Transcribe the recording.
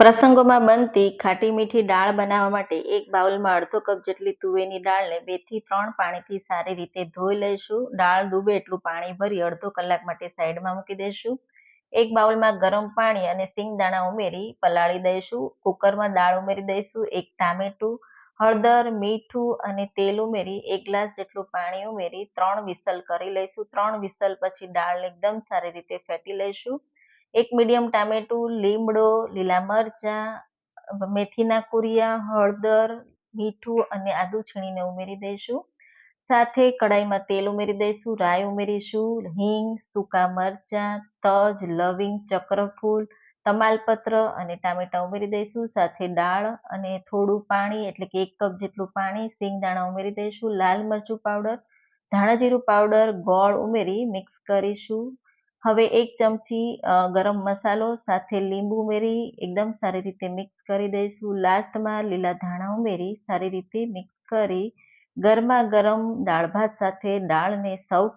પ્રસંગોમાં બનતી ખાટી મીઠી દાળ બનાવવા માટે એક બાઉલમાં અડધો કપ જેટલી તુવેરની દાળને બેથી ત્રણ પાણીથી સારી રીતે ધોઈ લઈશું. દાળ ડૂબે એટલું પાણી ભરી અડધો કલાક માટે સાઈડમાં મૂકી દઈશું. એક બાઉલમાં ગરમ પાણી અને સિંગ દાણા ઉમેરી પલાળી દઈશું. કુકરમાં દાળ ઉમેરી દઈશું, એક ટામેટું, હળદર, મીઠું અને તેલ ઉમેરી એક ગ્લાસ જેટલું પાણી ઉમેરી ત્રણ વિસલ કરી લઈશું. ત્રણ વિસલ પછી દાળને એકદમ સારી રીતે ફેટી લઈશું. એક મીડિયમ ટામેટું, લીમડો, લીલા મરચાં મેથીના કુરિયા, હળદર, મીઠું અને આદુ છીણીને ઉમેરી દઈશું. સાથે કડાઈમાં તેલ ઉમેરી દઈશું, રાઈ ઉમેરીશું, હિંગ, સૂકા મરચાં, તજ, લવિંગ, ચક્રફૂલ, તમાલપત્ર અને ટામેટા ઉમેરી દઈશું. સાથે દાળ અને થોડું પાણી, એટલે કે એક કપ જેટલું પાણી સિંગદાણા ઉમેરી દઈશું, લાલ મરચું પાવડર, ધાણા જીરું પાવડર, ગોળ ઉમેરી મિક્સ કરીશું. હવે એક ચમચી ગરમ મસાલો, સાથે લીંબુ ઉમેરી એકદમ સારી રીતે મિક્સ કરી દઈશું. લાસ્ટમાં લીલા ધાણા ઉમેરી સારી રીતે મિક્સ કરી ગરમા ગરમ દાળ ભાત સાથે દાળને સર્વ